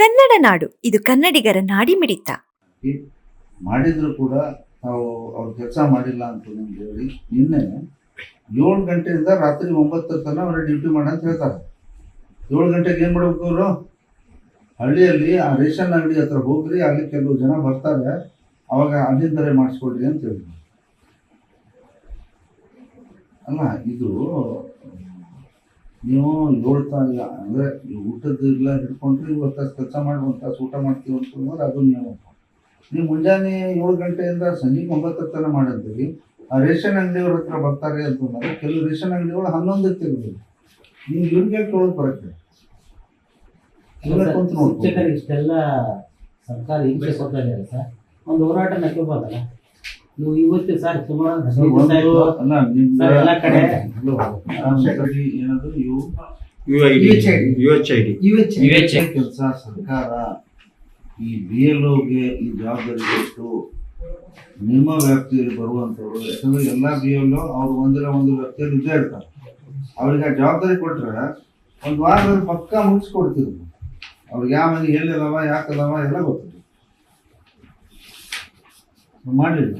ಕನ್ನಡ ನಾಡು. ಇದು ಕನ್ನಡಿಗರ ನಾಡಿ ಮಿಡಿತ. ಮಾಡಿದ್ರು ಕೂಡ ನಾವು ಅವ್ರು ಕೆಲಸ ಮಾಡಿಲ್ಲ ಅಂತ ನಿಮ್ಗೆ ಹೇಳಿ ನಿನ್ನೆ ಏಳು ಗಂಟೆಯಿಂದ ರಾತ್ರಿ ಒಂಬತ್ತರ ತನಕ ಅವರ ಡ್ಯೂಟಿ ಮಾಡ ಅಂತ ಹೇಳ್ತಾರೆ. ಏಳು ಗಂಟೆಗೆ ಏನು ಮಾಡ್ಬೇಕು ಅವರು ಹಳ್ಳಿಯಲ್ಲಿ ಆ ರೇಷನ್ ಅಂಗಡಿ ಹತ್ರ ಹೋಗ್ರಿ, ಅಲ್ಲಿ ಕೆಲವು ಜನ ಬರ್ತಾರೆ, ಅವಾಗ ಅಲ್ಲಿಂದರೆ ಮಾಡಿಸ್ಕೊಡ್ರಿ ಅಂತ ಹೇಳಿದ್ರು. ಅಲ್ಲ, ಇದು ನೀವು ಏಳು ತಾ ಅಂದರೆ ಊಟದ್ದೆಲ್ಲ ಹಿಡ್ಕೊಂಡ್ರೆ ಇವತ್ತು ತಾಸು ಕೆಲಸ ಮಾಡಿ ಒಂದು ತಾಸು ಊಟ ಮಾಡ್ತೀವಿ ಅಂತಂದ್ರೆ ಅದು ನೀವು ನೀವು ಮುಂಜಾನೆ ಏಳು ಗಂಟೆಯಿಂದ ಸಂಜೆ ಒಂಬತ್ತರ ತನಕ ಮಾಡಿದ್ರಿ. ಆ ರೇಷನ್ ಅಂಗಡಿಯವ್ರ ಹತ್ರ ಬರ್ತಾರೆ ಅಂತಂದ್ರೆ ಕೆಲವು ರೇಷನ್ ಅಂಗಡಿಗಳು ಹನ್ನೊಂದಕ್ಕೆ ತಿರುಗಿ ನೀವು ಇವ್ರಿಗೆ ಒಳಗೆ ಬರುತ್ತೆ ಇಷ್ಟೆಲ್ಲ ಸರ್ಕಾರ ಹಿಂಸೆ ಕೊಡ್ತಾ ಇದ್ದಾರೆ ಸರ್? ಒಂದು ಹೋರಾಟ ನಕ್ಕೋಬೋದಲ್ಲ ನೀವು ಇವತ್ತು ಸರ್ ಸುಮಾರು ಎಲ್ಲ ಕಡೆ ಏನಾದ್ರು ಇವು? U I D U H I ಕೆಲಸ ಸರ್ಕಾರ ಈ ಬಿ ಎಲ್ ಓಗೆ ಈ ಜವಾಬ್ದಾರಿ ಕೊಟ್ಟು ನಿಮ್ಮ ವ್ಯಾಪ್ತಿಯಲ್ಲಿ ಬರುವಂಥವ್ರು ಯಾಕಂದ್ರೆ ಎಲ್ಲ ಬಿ ಎಲ್ ಅವ್ರು ಒಂದಿಲ್ಲ ಒಂದು ವ್ಯಾಪ್ತಿಯಲ್ಲಿ ಇದ್ದೇ ಇರ್ತಾರೆ. ಅವ್ರಿಗೆ ಆ ಜವಾಬ್ದಾರಿ ಕೊಟ್ರೆ ಒಂದು ವಾರದಲ್ಲಿ ಪಕ್ಕ ಮುಗಿಸ್ಕೊಡ್ತಿದ್ರು. ಅವ್ರಿಗೆ ಯಾವ ಮನೆ ಎಲ್ಲಿದಾವ ಯಾಕದಾವ ಎಲ್ಲ ಗೊತ್ತಿದ್ರು ಮಾಡಲಿಲ್ಲ.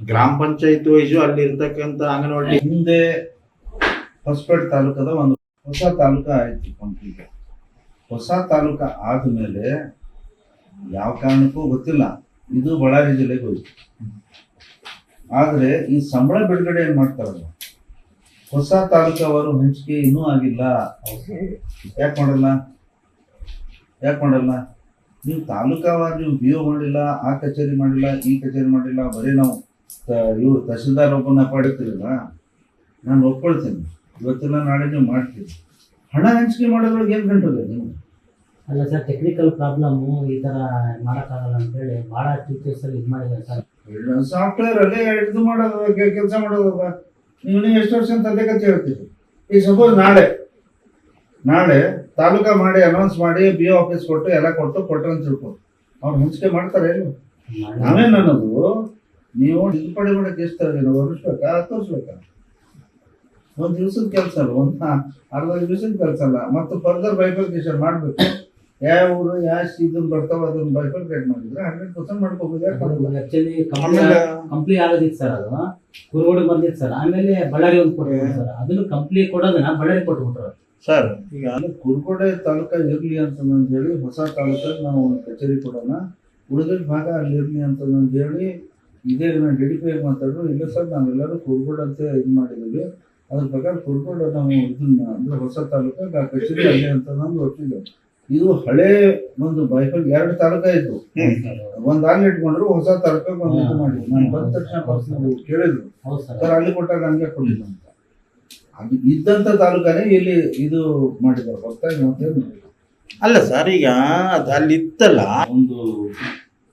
ಗ್ರಾಮ ಪಂಚಾಯತ್ ವೈಸು ಅಲ್ಲಿ ಇರ್ತಕ್ಕಂತ ಅಂಗನವಾಡಿ ಹಿಂದೆ ಹೊಸಪೇಟೆ ತಾಲೂಕದ ಒಂದು ಹೊಸ ತಾಲೂಕ ಆಯ್ತು ಕಂಪ್ಲೀಟ್. ಹೊಸ ತಾಲೂಕ ಆದ್ಮೇಲೆ ಯಾವ ಕಾರಣಕ್ಕೂ ಗೊತ್ತಿಲ್ಲ. ಇದು ಬಳ್ಳಾರಿ ಜಿಲ್ಲೆಗೆ ಹೋಯ್ತು. ಆದ್ರೆ ಈ ಸಂಬಳ ಬಿಡುಗಡೆ ಏನ್ ಮಾಡ್ತಾರಲ್ಲ ಹೊಸ ತಾಲೂಕವರು ಹಂಚಿಕೆ ಇನ್ನೂ ಆಗಿಲ್ಲ. ಯಾಕೆ ಮಾಡಲ್ಲ? ಯಾಕೆ ಮಾಡಲ್ಲ? ನೀವು ತಾಲೂಕಾವಾಗಿ ನೀವು ಬಿ ಒ ಮಾಡಿಲ್ಲ ಆ ಕಚೇರಿ ಮಾಡಿಲ್ಲ ಈ ಕಚೇರಿ ಮಾಡಿಲ್ಲ ಬರೀ ನಾವು ಇವ್ರು ತಹಸೀಲ್ದಾರ್ ಒಬ್ಬನ ಪಡಿತೀರಲ್ಲ ನಾನು ಒಪ್ಕೊಳ್ತೀನಿ. ಇವತ್ತಿಲ್ಲ ನಾಳೆ ನೀವು ಮಾಡ್ತೀವಿ ಹಣ ಹಂಚಿಕೆ ಮಾಡೋದ್ರೊಳಗೆ ಏನು ಗಂಟದೆ ನೀವು ಅಲ್ಲ ಸರ್ ಟೆಕ್ನಿಕಲ್ ಪ್ರಾಬ್ಲಮ್ ಈ ತರ ಮಾಡೋಕ್ಕಾಗಲ್ಲ ಅಂತ ಹೇಳಿ ಟೀಚರ್ಸಲ್ಲಿ ಇದು ಮಾಡಿದ್ದಾರೆ ಸರ್. ಸಾಫ್ಟ್ವೇರ್ ಅಲ್ಲೇ ಇದು ಮಾಡೋದು ಕೆಲಸ ಮಾಡೋದು ನೀವು ನೀವು ಎಷ್ಟು ವರ್ಷ ಅಂತ ಅದೇ ಕತೆ ಹೇಳ್ತೀರಿ. ಈಗ ಸಪೋಸ್ ನಾಳೆ ನಾಳೆ ತಾಲೂಕಾ ಮಾಡಿ ಅನೌನ್ಸ್ ಮಾಡಿ ಬಿ ಆಫೀಸ್ ಕೊಟ್ಟು ಎಲ್ಲ ಕೊಟ್ಟು ಕೊಟ್ಟರೆ ಅಂತ ತಿಳ್ಕೊ. ಅವ್ರು ಹಂಚಿಕೆ ಮಾಡ್ತಾರೆ ಏನು? ನಾವೇನು ಅನ್ನೋದು? ನೀವು ಹಿಂಪಡೆ ಮಾಡಕ್ಕೆ ಎಷ್ಟು ತರಗತಿ ವರ್ಷಬೇಕಾ ಹತ್ತು ವರ್ಷಬೇಕಾ ಒಂದು ದಿವ್ಸದ ಕೆಲಸ ಅಲ್ಲ ಒಂದು ಅರ್ಧ ದಿವ್ಸದ ಕೆಲಸ ಅಲ್ಲ. ಮತ್ತು ಫರ್ದರ್ ಬೈಫರ್ಕೇಶನ್ ಮಾಡಬೇಕು. ಯಾವ ಊರು ಯಾವ ಇದನ್ನ ಬರ್ತಾವ ಅದನ್ನ ಬೈಫರ್ಕೇಟ್ ಮಾಡಿದ್ರೆ ಹಂಡ್ರೆಡ್ ಪರ್ಸೆಂಟ್ ಮಾಡ್ಕೋಬೇಕು? ಆಕ್ಚುಲಿ ಕಂಪ್ಲಿ ಆಗೋದಿತ್ತು ಸರ್ ಅದು. ಕುರುಗೋಡು ಬಂದಿತ್ತು ಸರ್ ಆಮೇಲೆ ಬಳ್ಳಾರಿ ಒಂದು ಕೊಟ್ಟಿದ್ರು ಸರ್ ಅದನ್ನು ಕಂಪ್ಲಿ ಕೊಡೋದನ್ನ ಬಳ್ಳಾರಿ ಕೊಟ್ಬಿಟ್ರು. ಸರ್ ಈಗ ಕುರುಗೋಡೆ ತಾಲೂಕ ಇರ್ಲಿ ಅಂತ ಹೇಳಿ ಹೊಸ ತಾಲೂಕಾಗ ನಾವು ಒಂದು ಕಚೇರಿ ಕೊಡೋಣ. ಉಳಿದ ಭಾಗ ಅಲ್ಲಿ ಇರ್ಲಿ ಅಂತ ಹೇಳಿ ಇದೇ ನಾನು ಡೆಡಿಫೈ ಮಾತಾಡಿದ್ರು ಇಲ್ಲ ಸರ್ ನಾವೆಲ್ಲರೂ ಕುರ್ಗೋಡ್ ಅಂತ ಇದು ಮಾಡಿದ್ದೀವಿ. ಅದ್ರ ಪ್ರಕಾರ ಕುರ್ಗೋಡ್ ನಾವು ಇದನ್ನ ಅಂದ್ರೆ ಹೊಸ ತಾಲೂಕಾಗ ಕಚೇರಿ ಅಲ್ಲಿ ಅಂತ ನಮ್ದು ಒಪ್ಪಿದ್ದು ಇದು ಹಳೆ ಒಂದು ಬೈಕಲ್ ಎರಡು ತಾಲೂಕ ಇತ್ತು ಒಂದ್ ಆಲ್ ಇಟ್ಕೊಂಡ್ರು ಹೊಸ ತಾಲೂಕಾಗ ಒಂದು ಇದು ಮಾಡಿದ್ವಿ ನಾನು ಬಂದ ತಕ್ಷಣ ಪರ್ಸನ್ ಕೇಳಿದ್ರು ಸರ್ ಅಲ್ಲಿ ಕೊಟ್ಟಾಗ ಹಂಗೆ ಕೊಡಲಿಲ್ಲ ಅಂತ. ಅದು ಇದ್ದಂತ ತಾಲೂಕನೇ ಇಲ್ಲಿ ಇದು ಮಾಡಿದ್ದಾರೆ. ಹೊಸದಾಗಿ ಮತ್ತೇನು ಅಲ್ಲ ಸರ್ ಈಗ ಅದು ಅಲ್ಲಿ ಇತ್ತಲ್ಲ ಒಂದು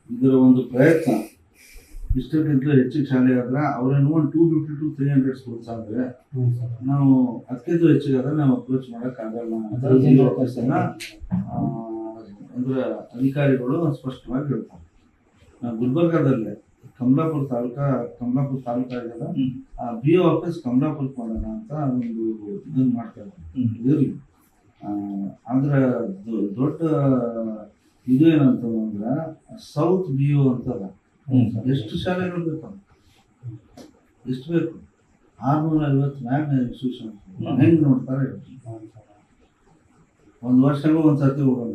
ಇದರ ಒಂದು ಪ್ರಯತ್ನ. ಇಷ್ಟಕ್ಕಿಂತ ಹೆಚ್ಚಿಗೆ ಶಾಲೆ ಆದ್ರೆ ಅವ್ರೇನು ಒಂದು two fifty to three hundred schools ಆದ್ರೆ ನಾವು ಅದಕ್ಕಿಂತ ಹೆಚ್ಚಿಗಾದ್ರೆ ನಾವು ಅಪ್ರೋಚ್ ಮಾಡಕ್ ಆಗಲ್ಲ ಅಂತ ಈ ಅವಕಾಶನ ಅಂದ್ರೆ ಅಧಿಕಾರಿಗಳು ಸ್ಪಷ್ಟವಾಗಿ ಹೇಳ್ತಾರೆ. ನಾವು ಗುಲ್ಬರ್ಗಾದಲ್ಲೇ ಕಮಲಾಪುರ ತಾಲೂಕಾ ಕಮಲಾಪುರ ತಾಲೂಕಾ ಇದ್ದಾಗ ಆ ಬಿ ಒ ಆಫೀಸ್ ಕಮಲಾಪುರಕ್ಕೆ ಮಾಡೋಣ ಅಂತ ಒಂದು ಇದನ್ನ ಮಾಡ್ತಾ ಇದ್ದಾರೆ. ಇರಲಿ. ಆದ್ರೆ ದೊಡ್ಡ ಇದು ಏನಂತಂದ್ರೆ ಸೌತ್ ಬಿ ಒ ಅಂತದ. ಎಷ್ಟು ಶಾಲೆಗಳು ಬೇಕು ಎಷ್ಟು ಬೇಕು? ಆರ್ನೂರ ಐವತ್ತು ಮ್ಯಾಗ್ನ ಇನ್ಸ್ಟಿಟ್ಯೂಷನ್ ಹೆಂಗ್ ನೋಡ್ತಾರೆ? ಒಂದು ವರ್ಷಗೂ ಒಂದು ಸರ್ತಿ ಹೋಗೋಣ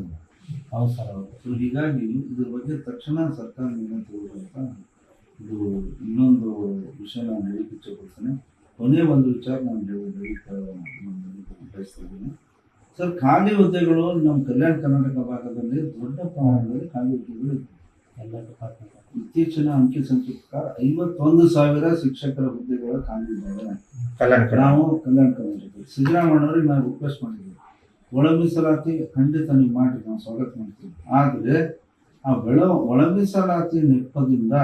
ಹೌದು ಸರ್ ಹೌದು. ಸೊ ಹೀಗಾಗಿ ಇದ್ರ ಬಗ್ಗೆ ತಕ್ಷಣ ಸರ್ಕಾರ ನಿರ್ಣಯ ಇದು ಇನ್ನೊಂದು ವಿಷಯ ನಾನು ಹೇಳಿಕ್ಕೆ ಇಚ್ಛೆಪಡ್ತೇನೆ ಕೊನೆ ಒಂದು ವಿಚಾರ ನಾನು ಹೇಳೋದು ಸರ್ ಖಾಲಿ ಹುದ್ದೆಗಳು ನಮ್ಮ ಕಲ್ಯಾಣ ಕರ್ನಾಟಕ ಭಾಗದಲ್ಲಿ ದೊಡ್ಡ ಪ್ರಮಾಣದಲ್ಲಿ ಖಾಲಿ ಹುದ್ದೆಗಳು. ಎಲ್ಲ ಡಿಪಾರ್ಟ್ಮೆಂಟ್ ಇತ್ತೀಚಿನ ಅಂಕಿ ಸಂಖ್ಯೆ ಪ್ರಕಾರ ಐವತ್ತೊಂದು ಸಾವಿರ ಶಿಕ್ಷಕರ ಹುದ್ದೆಗಳ ಖಾಲಿ ಇದ್ದಾವೆ ಕಲ್ಯಾಣ ನಾವು ಕಲ್ಯಾಣ ಕರ್ನಾಟಕ. ಸಿದ್ದರಾಮಯ್ಯವ್ರಿಗೆ ನಾವು ರಿಕ್ವೆಸ್ಟ್ ಮಾಡಿದ್ದೀವಿ ಒಳ ಮೀಸಲಾತಿ ಖಂಡಿತ ನೀವು ಮಾಡಿ ನಾವು ಸ್ವಾಗತ ಮಾಡ್ತೀವಿ. ಆದರೆ ಆ ಬೆಳ ಒಳ ಮೀಸಲಾತಿ ನೆಪದಿಂದ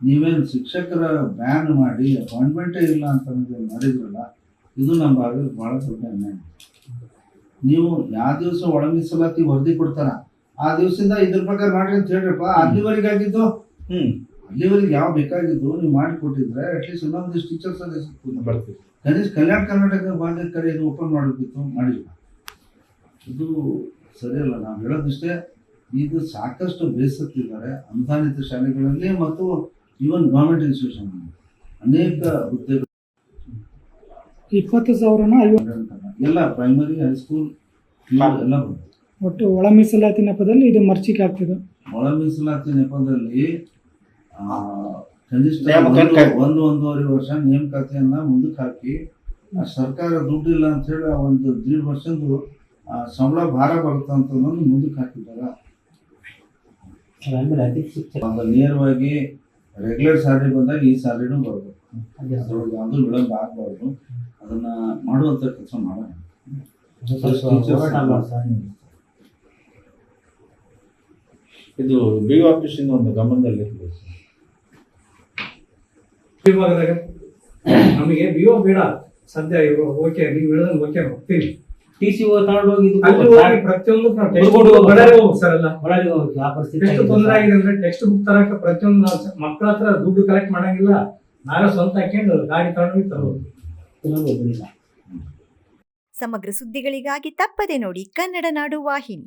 ನೀವೇನು ಶಿಕ್ಷಕರ ಬ್ಯಾನ್ ಮಾಡಿ ಅಪಾಯಿಂಟ್ಮೆಂಟೇ ಇಲ್ಲ ಅಂತ ಮಾಡಿದ್ರಲ್ಲ ಇದು ನಮ್ಮ ಭಾಗ ಬಹಳ ದೊಡ್ಡ ಅನ್ಯಾಯ. ನೀವು ಯಾವ ದಿವಸ ಒಳ ಮೀಸಲಾತಿ ವರದಿ ಕೊಡ್ತಾರ? ಆ ದಿವಸದಿಂದ ಇದ್ರ ಪ್ರಕಾರ ಮಾಡ್ರಿ ಅಂತ ಹೇಳ್ರಪ್ಪ. ಅಲ್ಲಿವರೆಗೆ ಆಗಿದ್ದು ಹ್ಮ್. ಅಲ್ಲಿವರೆಗೆ ಯಾವ ಬೇಕಾಗಿದ್ದು ನೀವು ಮಾಡಿಕೊಟ್ಟಿದ್ರೆ ಅಟ್ಲೀಸ್ಟ್ ಇನ್ನೊಂದಿಷ್ಟು ಟೀಚರ್ಸ್ ಅಲ್ಲಿ ಬರ್ತೀವಿ. ಕನಿಷ್ಠ ಕಲ್ಯಾಣ ಕರ್ನಾಟಕ ಭಾಗದ ಕಡೆ ಇದು ಓಪನ್ ಮಾಡಬೇಕಿತ್ತು ಮಾಡಿಲ್ಲ. ಇದು ಸರಿಯಲ್ಲ ನಾವು ಹೇಳೋದಿಷ್ಟೇ ಇದು ಸಾಕಷ್ಟು ಬೇಸತ್ತಿದ್ದಾರೆ ಅನುದಾನಿತ ಶಾಲೆಗಳಲ್ಲಿ ಮತ್ತು ಈವನ್ ಗೌರ್ಮೆಂಟ್ ಇನ್ಸ್ಟಿಟ್ಯೂಷನ್ ಅನೇಕ ಹುದ್ದೆಗಳು ಇಪ್ಪತ್ತು ಸಾವಿರನ ಎಲ್ಲ ಪ್ರೈಮರಿ ಹೈಸ್ಕೂಲ್ ಎಲ್ಲ ಬರುತ್ತೆ ಒಟ್ಟು ಒಳ ಮೀಸಲಾತಿ ನೆಪದಲ್ಲಿ ಇದು ಮರ್ಚಿಕೆ ಆಗ್ತಿದೆ. ಒಳ ಮೀಸಲಾತಿ ನೆಪದಲ್ಲಿ ಕನಿಷ್ಠ ಒಂದು- ಒಂದು ಒಂದೂವರೆ ವರ್ಷ ನೇಮಕಾತಿಯನ್ನ ಮುಂದಕ್ಕೆ ಹಾಕಿ ಆ ಸರ್ಕಾರ ದುಡ್ಡಿಲ್ಲ ಅಂತ ಹೇಳಿ ಆ ಒಂದು ದೀಡ್ ವರ್ಷದ್ದು ಆ, ಸಂಬಳ ಭಾರ ಬರುತ್ತೆ ಅಂತ ಮುಂದಕ್ಕೆ ಹಾಕಿದ್ದಾರೆ. ನೇರವಾಗಿ ರೆಗ್ಯುಲರ್ ಸ್ಯಾಲ್ರಿ ಬಂದಾಗ ಈ ಸ್ಯಾಲ್ರಿನೂ ಸರ್. ಅದ್ರೊಳಗೆ ಯಾವುದು ವಿಳಂಬ ಆಗಬಾರ್ದು. ಅದನ್ನ ಮಾಡುವಂತ ಕೆಲಸ ಮಾಡೋಣ ಅದು ಸ್ವಲ್ಪ ಹೋರಾಟ ಮಾಡಿ ಸರ್ ನೀವು. ಇದು ಬಿ ಆಫೀಸಿನ ಒಂದು ಗಮನದಲ್ಲಿ ನಮಗೆ ಬಿ ಓ ಬೇಡ. ಸದ್ಯ ಇವರು ಓಕೆ ನೀವು ಹೇಳಿದ್ರೆ ಓಕೆ ಹೋಗ್ತೀನಿ ಟಿ ಸಿ ಓ ಅಲ್ಲಿ ಹೋಗಿ ಪ್ರತಿಯೊಂದು ಸರ್ ಎಲ್ಲ. ಹೋಗಿ ಆ ಪರಿಸ್ಥಿತಿ ಎಷ್ಟು ತೊಂದರೆ ಆಗಿದೆ. ಅಂದ್ರೆ ಟೆಕ್ಸ್ಟ್ ಬುಕ್ ತರಕ ಪ್ರತಿಯೊಂದು ಮಕ್ಕಳ ಹತ್ರ ದುಡ್ಡು ಕಲೆಕ್ಟ್ ಮಾಡಂಗಿಲ್ಲ. ನಾವೇ ಸ್ವಂತ ಹಾಕೊಂಡು ಗಾಡಿ ತಗೊಂಡೋಗಿ ತರೋದು. ಸಮಗ್ರ ಸುದ್ದಿಗಳಿಗಾಗಿ ತಪ್ಪದೆ ನೋಡಿ ಕನ್ನಡ ನಾಡು ವಾಹಿನಿ.